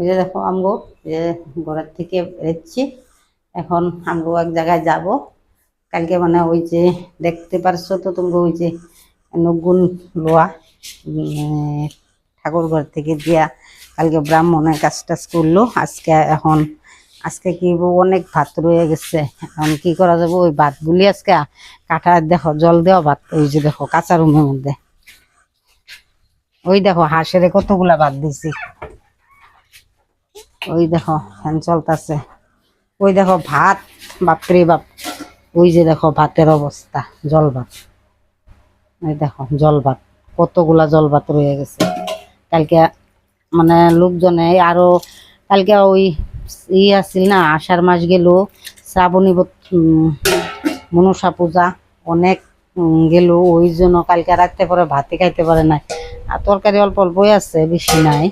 ওই যে দেখো আমগো যে ঘরের থেকে বেরোচ্ছি। এখন আমগো এক জায়গায় যাব। কালকে মানে ওই যে দেখতে পারছ তো তুমি ওই যে নগুন লোয়া ঠাকুর ঘর থেকে দিয়া কালকে ব্রাহ্মণের কাজ টাজ করল। আজকে এখন, আজকে কি অনেক ভাত রয়ে গেছে। এখন কি করা যাবে? ওই ভাতগুলি আজকে কাটা দেখো জল দেওয়া ভাত ওই যে দেখো কাঁচা রুমের মধ্যে। ওই দেখো হাঁসের কতগুলা ভাত দিছি। ওই দেখো, ফ্যান চলতেছে। ওই দেখো ভাত, বাপরে বাপ। ওই যে দেখো ভাতের অবস্থা জল ভাত এই দেখো জল ভাত কতগুলা জল ভাত রয়ে গেছে। কালকে মানে লোকজনে আরও, কালকে ওই ই আছিল না, আষাঢ় মাস গেল, শ্রাবণী মনসা পূজা অনেক গেল। ওই জন্য কালকে রাখতে পারে ভাতে খাইতে পারে না আর তরকারি অল্প অল্পই আছে, বেশি নাই।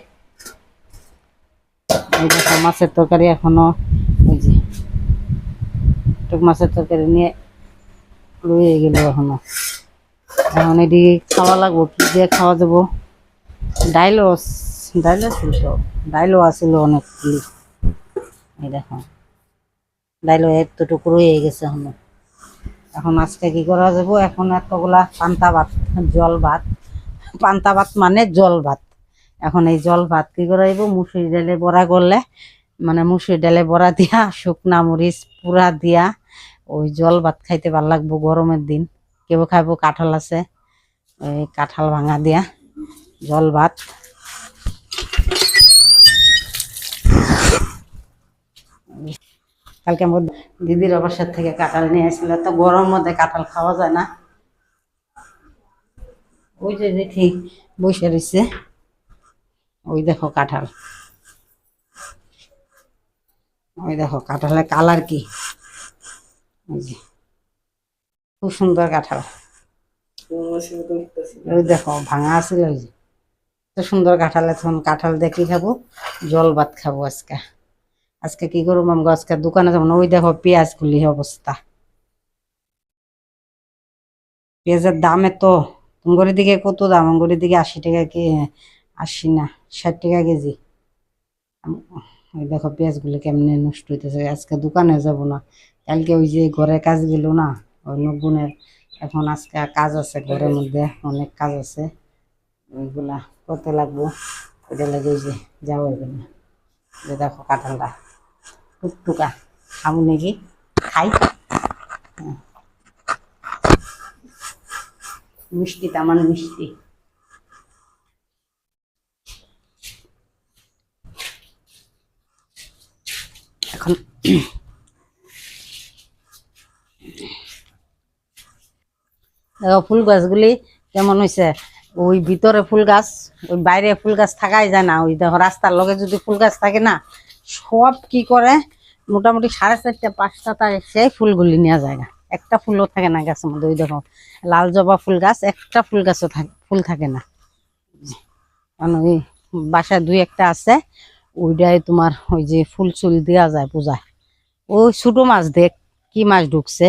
দেখো মাছের তরকারি এখনও ওই যে, টুক মাছের তরকারি নিয়ে রয়ে গেল এখনও। এখন এটি খাওয়া লাগবো, কি দিয়ে খাওয়া যাব? ডাইলও ডাইল আছিল তো, ডাইলও আছিল অনেকগুলি এই দেখো, ডাইলও এতটুকু রয়ে গেছে এখনও। এখন আজকে কি করা যাব? এখন এতগুলা পান্তা ভাত, জল ভাত, পান্তা ভাত মানে জল ভাত। এখন এই জল ভাত কি করা যাব মুসুরি ডালে বড়া করলে মানে মুসুরি ডালে বড়া দিয়া, শুকনা মরিচ পুরা দিয়া, ওই জল ভাত খাইতে ভালো লাগবো গরমের দিন। কেউ খাইবো কাঁঠাল আছে, ওই কাঁঠাল ভাঙা দিয়া জল ভাত। কালকে আমার দিদির অবসর থেকে কাঁঠাল নিয়ে আসছিল, তো গরম মধ্যে কাঁঠাল খাওয়া যায় না। ওই যে ঠিক বসে রয়েছে। ওই দেখো কাঁঠাল। ওই দেখো কাঁঠালের কালার কি? খুব সুন্দর কাঁঠাল। ওই দেখো, ভাঙা আছিল ওই যে। তো সুন্দর কাঁঠাল, এখন কাঁঠাল দেখি খাব? জল ভাত খাব আজকে। আজকে কি করব আমগো? আজকে দোকানে যাব না। ওই দেখো পেঁয়াজ গুলি অবস্থা। পেঁয়াজের দামে তো তোমার দিকে কত দাম? আমার দিকে আশি টাকা কি আশি না, ষাট টাকা কেজি। দেখো পেঁয়াজগুলো কেমনে নষ্ট হইতেছে, আজকে দোকানে যাব না। কালকে ওই যে ঘরের কাজ গেল না, ওই নগুনের এখন আজকে কাজ আছে, ঘরের মধ্যে অনেক কাজ আছে। ওইগুলা করতে লাগবো, ওইটা লাগে ওই যে যাব এখানে যে দেখো কাঁঠালটা, টুকটুকা। খাব নাকি? খাই। মিষ্টি তামান মিষ্টি। এখন দেখো, ফুল গাছগুলি কেমন হয়েছে ওই ভিতরে ফুল গাছ, ওই বাইরে ফুল গাছ থাকাই যায় না। ওই দেখো, রাস্তার লগে যদি ফুল গাছ থাকে না, সব কি করে? মোটামুটি সাড়ে চারটা, পাঁচটা তার সেই ফুলগুলি নেওয়া যায় না। একটা ফুলও থাকে না গাছের মধ্যে। ওই দেখো, লাল জবা ফুল গাছ, একটা ফুল গাছও থাকে, ফুল থাকে না। কারণ ওই বাসায় দুই একটা আছে। ওইটাই তোমার ওই যে ফুল চুল দেওয়া যায় পূজায়। ওই ছোট মাছ দেখ, কি মাছ ঢুকছে?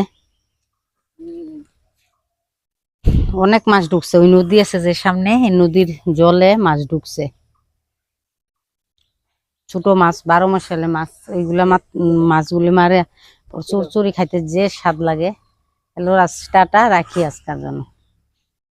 অনেক মাছ ঢুকছে, ওই নদী আছে যে সামনে, এই নদীর জলে মাছ ঢুকছে। ছোট মাছ, বারো মাসালে মাছ, এইগুলা মাছ, মাছগুলি মারে চুরচুরি খাইতে যে স্বাদ লাগে। হ্যালো, রাস্তাটা রাখি আজকার জন্য।